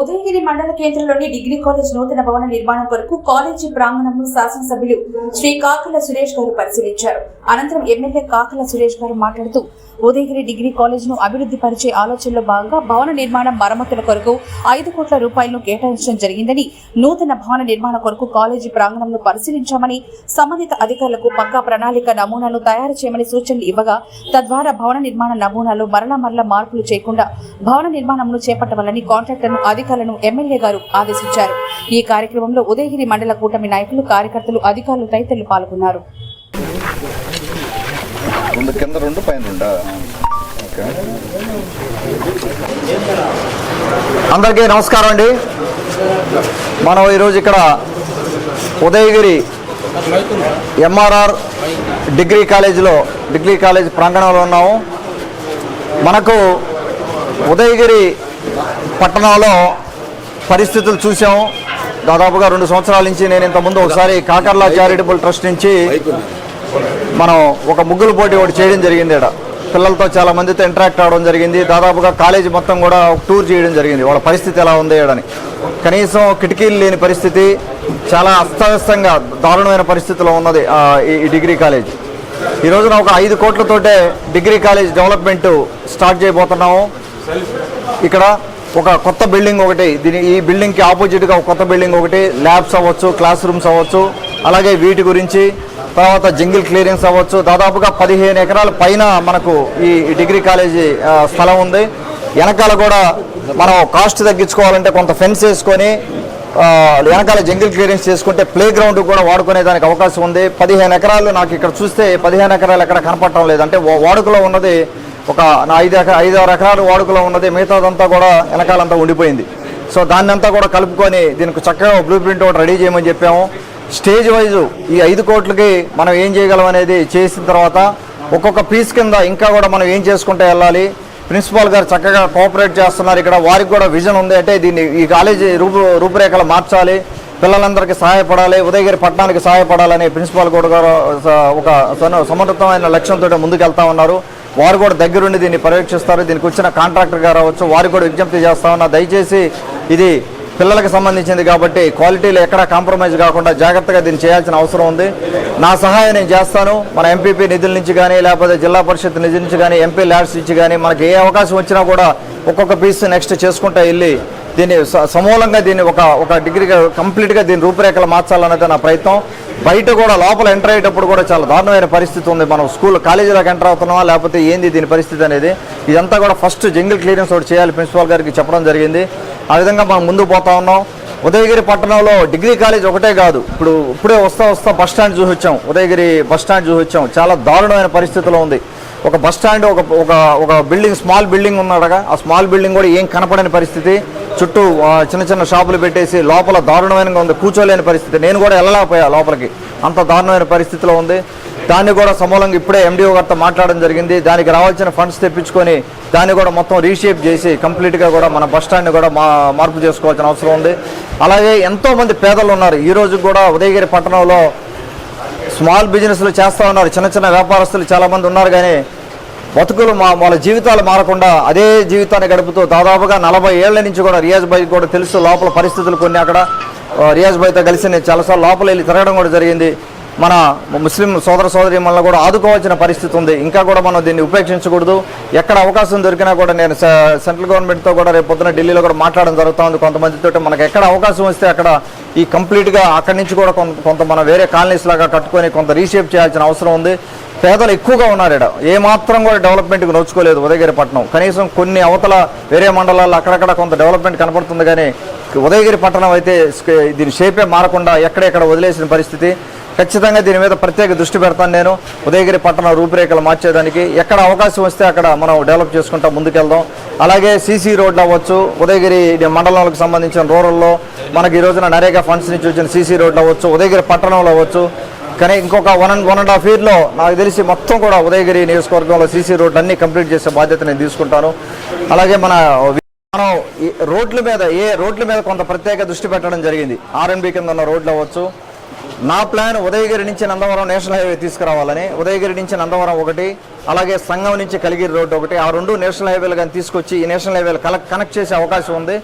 ఉదయగిరి మండల కేంద్రంలోని degree college నూతన భవన నిర్మాణం కొరకు కాలేజీ ప్రాంగణంలో శాసనసభ్యులు శ్రీ కాకుల సురేష్ గారు పరిశీలించారు. అనంతరం ఎమ్మెల్యే కాకల సురేష్ గారు మాట్లాడుతూ ఉదయగిరి డిగ్రీ కాలేజ్ను అభివృద్ధి పరిచే ఆలోచనలో భాగంగా భవన నిర్మాణం మరమ్మతుల కొరకు ఐదు కోట్ల రూపాయలను కేటాయించడం జరిగిందని నూతన భవన నిర్మాణ కొరకు కాలేజీ ప్రాంగణంను పరిశీలించామని సంబంధిత అధికారులకు పక్కా ప్రణాళిక నమూనాను తయారు చేయమని సూచనలు ఇవ్వగా తద్వారా భవన నిర్మాణ నమూనాలు మరల మరల మార్పులు చేయకుండా భవన నిర్మాణంను చేపట్టవాలని కాంట్రాక్టర్ను అధికారులను ఎమ్మెల్యే గారు ఆదేశించారు. ఈ కార్యక్రమంలో ఉదయగిరి మండల కూటమి నాయకులు కార్యకర్తలు అధికారులు తదితరులు పాల్గొన్నారు. రెండు కింద రెండు పైన రెండా. ఓకే. అందరికీ నమస్కారం అండి. మనం ఈరోజు ఇక్కడ ఉదయగిరి ఎంఆర్ఆర్ డిగ్రీ కాలేజీలో డిగ్రీ కాలేజ్ ప్రాంగణంలో ఉన్నాము. మనకు ఉదయగిరి పట్టణంలో పరిస్థితులు చూసాము. దాదాపుగా రెండు సంవత్సరాల నుంచి నేను ఇంతకుముందు ఒకసారి కాకర్లా చారిటబుల్ ట్రస్ట్ నుంచి మనం ఒక ముగ్గులు పోటీ ఒకటి చేయడం జరిగింది ఇక్కడ పిల్లలతో చాలా మందితో ఇంటరాక్ట్ అవ్వడం జరిగింది. దాదాపుగా కాలేజీ మొత్తం కూడా ఒక టూర్ చేయడం జరిగింది. వాళ్ళ పరిస్థితి ఎలా ఉంది అని కనీసం కిటికీలు లేని పరిస్థితి చాలా అస్తవ్యస్తంగా దారుణమైన పరిస్థితిలో ఉన్నది ఈ ఈ డిగ్రీ కాలేజ్. ఈ రోజున ఒక ఐదు కోట్లతోటే డిగ్రీ కాలేజ్ డెవలప్మెంట్ స్టార్ట్ చేయబోతున్నాము. ఇక్కడ ఒక కొత్త బిల్డింగ్ ఒకటి దీని ఈ బిల్డింగ్కి ఆపోజిట్గా ఒక కొత్త బిల్డింగ్ ఒకటి ల్యాబ్స్ అవ్వచ్చు క్లాస్ రూమ్స్ అవ్వచ్చు అలాగే వీటి గురించి తర్వాత జంగిల్ క్లియరెన్స్ అవ్వచ్చు. దాదాపుగా పదిహేను ఎకరాల పైన మనకు ఈ డిగ్రీ కాలేజీ స్థలం ఉంది. వెనకాల కూడా మనం కాస్ట్ తగ్గించుకోవాలంటే కొంత ఫెన్స్ వేసుకొని వెనకాల జంగిల్ క్లియరెన్స్ చేసుకుంటే ప్లే గ్రౌండ్ కూడా వాడుకునే దానికి అవకాశం ఉంది. పదిహేను ఎకరాలు నాకు ఇక్కడ చూస్తే పదిహేను ఎకరాలు ఎక్కడ కనపడటం లేదు. అంటే వాడుకలో ఉన్నది ఒక నా ఐదు ఎకరా ఐదు ఆరు ఎకరాలు వాడుకలో ఉన్నది. మిగతాదంతా కూడా వెనకాలంతా ఉండిపోయింది. సో దాన్నంతా కూడా కలుపుకొని దీనికి చక్కగా బ్లూ ప్రింట్ ఒకటి రెడీ చేయమని చెప్పాము. స్టేజ్ వైజ్ ఈ ఐదు కోట్లకి మనం ఏం చేయగలం అనేది చేసిన తర్వాత ఒక్కొక్క పీస్ కింద ఇంకా కూడా మనం ఏం చేసుకుంటే వెళ్ళాలి? ప్రిన్సిపాల్ గారు చక్కగా కోఆపరేట్ చేస్తున్నారు. ఇక్కడ వారికి కూడా విజన్ ఉంది. అంటే దీన్ని ఈ కాలేజీ రూపు రూపురేఖలు మార్చాలి. పిల్లలందరికీ సహాయపడాలి. ఉదయగిరి పట్టణానికి సహాయపడాలని ప్రిన్సిపాల్ కూడా గారు స- ఒక సమ- సమర్థతమైన లక్ష్యంతో ముందుకెళ్తా ఉన్నారు. వారు కూడా దగ్గరుండి దీన్ని పర్యవేక్షిస్తారు. దీనికి వచ్చిన కాంట్రాక్టర్ గారు అవ్వచ్చు. వారు కూడా విజ్ఞప్తి చేస్తా ఉన్నా. దయచేసి ఇది పిల్లలకు సంబంధించింది కాబట్టి క్వాలిటీలో ఎక్కడా కాంప్రమైజ్ కాకుండా జాగ్రత్తగా దీన్ని చేయాల్సిన అవసరం ఉంది. నా సహాయం నేను చేస్తాను. మన ఎంపీపీ నిధుల నుంచి కానీ లేకపోతే జిల్లా పరిషత్ నిధుల నుంచి కానీ ఎంపీ ల్యాడ్స్ నుంచి కానీ మనకి ఏ అవకాశం వచ్చినా కూడా ఒక్కొక్క పీస్ నెక్స్ట్ చేసుకుంటా వెళ్ళి దీన్ని స- సమూలంగా దీన్ని ఒక ఒక డిగ్రీగా కంప్లీట్గా దీని రూపురేఖలు మార్చాలన్నది నా ప్రయత్నం. బయట కూడా లోపల ఎంటర్ అయ్యేటప్పుడు కూడా చాలా దారుణమైన పరిస్థితి ఉంది. మనం స్కూల్ కాలేజీలోకి ఎంటర్ అవుతున్నామా? లేకపోతే ఏంది దీని పరిస్థితి అనేది? ఇదంతా కూడా ఫస్ట్ జంగిల్ క్లియరెన్స్ ఒకటి చేయాలి ప్రిన్సిపాల్ గారికి చెప్పడం జరిగింది. ఆ విధంగా మనం ముందుకు పోతా ఉన్నాం. ఉదయగిరి పట్టణంలో డిగ్రీ కాలేజ్ ఒకటే కాదు. ఇప్పుడు ఇప్పుడే వస్తా వస్తా బస్ స్టాండ్ చూసి వచ్చాం. ఉదయగిరి బస్ స్టాండ్ చూసి వచ్చాం. చాలా దారుణమైన పరిస్థితిలో ఉంది. ఒక బస్ స్టాండ్ ఒక ఒక ఒక బిల్డింగ్ స్మాల్ బిల్డింగ్ ఉన్నాడగా ఆ స్మాల్ బిల్డింగ్ కూడా ఏం కనపడని పరిస్థితి. చుట్టూ చిన్న చిన్న షాపులు పెట్టేసి లోపల దారుణమైనగా ఉంది. కూర్చోలేని పరిస్థితి. నేను కూడా వెళ్ళలేకపోయా లోపలికి. అంత దారుణమైన పరిస్థితిలో ఉంది. దాన్ని కూడా సమూలంగా ఇప్పుడే ఎండిఓ గారితో మాట్లాడడం జరిగింది. దానికి రావాల్సిన ఫండ్స్ తెప్పించుకొని దాన్ని కూడా మొత్తం రీషేప్ చేసి కంప్లీట్గా కూడా మన బస్ స్టాండ్ని కూడా మా మార్పు చేసుకోవాల్సిన అవసరం ఉంది. అలాగే ఎంతోమంది పేదలు ఉన్నారు. ఈరోజు కూడా ఉదయగిరి పట్టణంలో స్మాల్ బిజినెస్లు చేస్తూ ఉన్నారు. చిన్న చిన్న వ్యాపారస్తులు చాలామంది ఉన్నారు కానీ బతుకులు మా వాళ్ళ జీవితాలు మారకుండా అదే జీవితాన్ని గడుపుతూ దాదాపుగా నలభై ఏళ్ళ నుంచి కూడా రియాజ్ భాయ్ కూడా తెలుసు లోపల పరిస్థితులు కొన్ని అక్కడ. రియాజ్ భాయ్తో కలిసి నేను చాలాసార్లు లోపల వెళ్ళి తిరగడం కూడా జరిగింది. మన ముస్లిం సోదర సోదరి మనల్ని కూడా ఆదుకోవాల్సిన పరిస్థితి ఉంది. ఇంకా కూడా మనం దీన్ని ఉపేక్షించకూడదు. ఎక్కడ అవకాశం దొరికినా కూడా నేను సెంట్రల్ గవర్నమెంట్తో కూడా రేపు పొద్దున ఢిల్లీలో కూడా మాట్లాడడం జరుగుతుంది. కొంతమందితో మనకు ఎక్కడ అవకాశం వస్తే అక్కడ ఈ కంప్లీట్గా అక్కడి నుంచి కూడా కొంత కొంత మన వేరే కాలనీస్ లాగా కట్టుకొని కొంత రీషేప్ చేయాల్సిన అవసరం ఉంది. పేదలు ఎక్కువగా ఉన్నారు ఇక్కడ ఏ మాత్రం కూడా డెవలప్మెంట్కి నోచుకోలేదు ఉదయగిరి పట్టణం కనీసం కొన్ని అవతల వేరే మండలాల్లో అక్కడక్కడ కొంత డెవలప్మెంట్ కనపడుతుంది కానీ ఉదయగిరి పట్టణం అయితే దీని షేపే మారకుండా ఎక్కడెక్కడ వదిలేసిన పరిస్థితి. ఖచ్చితంగా దీని మీద ప్రత్యేక దృష్టి పెడతాను నేను. ఉదయగిరి పట్టణ రూపురేఖలు మార్చేదానికి ఎక్కడ అవకాశం వస్తే అక్కడ మనం డెవలప్ చేసుకుంటా ముందుకెళ్దాం. అలాగే సీసీ రోడ్లు అవ్వచ్చు. ఉదయగిరి మండలాలకు సంబంధించిన రూరల్లో మనకి ఈ రోజున నరేగా ఫండ్స్ నుంచి వచ్చిన సీసీ రోడ్లు అవ్వచ్చు. ఉదయగిరి పట్టణంలో అవ్వచ్చు. కానీ ఇంకొక one and one and half ఇయర్లో నాకు తెలిసి మొత్తం కూడా ఉదయగిరి నియోజకవర్గంలో సీసీ రోడ్లు అన్ని కంప్లీట్ చేసే బాధ్యత నేను తీసుకుంటాను. అలాగే మన మనం రోడ్ల మీద ఏ రోడ్ల మీద కొంత ప్రత్యేక దృష్టి పెట్టడం జరిగింది. ఆర్ఎన్బి కింద ఉన్న రోడ్లు అవ్వచ్చు. నా ప్లాన్ ఉదయగిరి నుంచి నందవరం నేషనల్ హైవే తీసుకురావాలని ఉదయగిరి నుంచి నందవరం ఒకటి అలాగే సంఘం నుంచి కలిగిరి రోడ్డు ఒకటి ఆ రెండు నేషనల్ హైవేలు కానీ తీసుకొచ్చి ఈ నేషనల్ హైవేలు కనెక్ట్ చేసే అవకాశం ఉంది.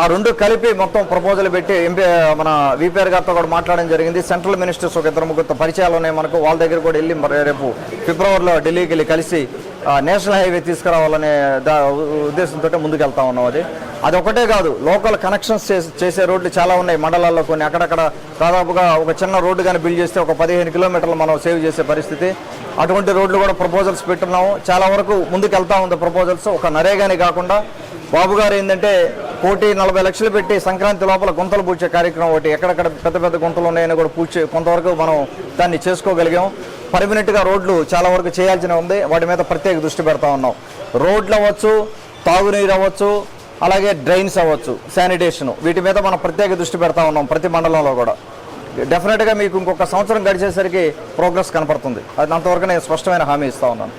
ఆ రెండు కలిపి మొత్తం ప్రపోజల్ పెట్టి ఎంపీ మన విపిఆర్ గారితో కూడా మాట్లాడడం జరిగింది. సెంట్రల్ మినిస్టర్స్ ఒక ఇద్దరు ముగ్గురు పరిచయాలు ఉన్నాయి మనకు. వాళ్ళ దగ్గర కూడా వెళ్ళి రేపు ఫిబ్రవరిలో ఢిల్లీకి వెళ్ళి కలిసి నేషనల్ హైవే తీసుకురావాలనే దా ఉద్దేశంతో ముందుకెళ్తా ఉన్నాం అది. అది ఒకటే కాదు లోకల్ కనెక్షన్స్ చేసే రోడ్లు చాలా ఉన్నాయి మండలాల్లో కొన్ని. అక్కడక్కడ దాదాపుగా ఒక చిన్న రోడ్డు కానీ బిల్డ్ చేస్తే ఒక పదిహేను కిలోమీటర్లు మనం సేవ్ చేసే పరిస్థితి. అటువంటి రోడ్లు కూడా ప్రపోజల్స్ పెట్టున్నాము. చాలా వరకు ముందుకెళ్తా ఉంది ప్రపోజల్స్. ఒక నరేగానే కాకుండా బాబు గారు ఏంటంటే కోటి నలభై లక్షలు పెట్టి సంక్రాంతి లోపల గుంతలు పూడ్చే కార్యక్రమం ఒకటి ఎక్కడెక్కడ పెద్ద పెద్ద గుంతలు ఉన్నాయని కూడా పూడ్చే కొంతవరకు మనం దాన్ని చేసుకోగలిగాం. పర్మనెంట్గా రోడ్లు చాలా వరకు చేయాల్సిన ఉంది. వాటి మీద ప్రత్యేక దృష్టి పెడతా ఉన్నాం. రోడ్లు అవ్వచ్చు తాగునీరు అవ్వచ్చు అలాగే డ్రైన్స్ అవ్వచ్చు శానిటేషన్. వీటి మీద మనం ప్రత్యేక దృష్టి పెడతా ఉన్నాం ప్రతి మండలంలో కూడా. డెఫినెట్గా మీకు ఇంకొక సంవత్సరం గడిచేసరికి ప్రోగ్రెస్ కనపడుతుంది. అది అంతవరకు నేను స్పష్టమైన హామీ ఇస్తా ఉన్నాను.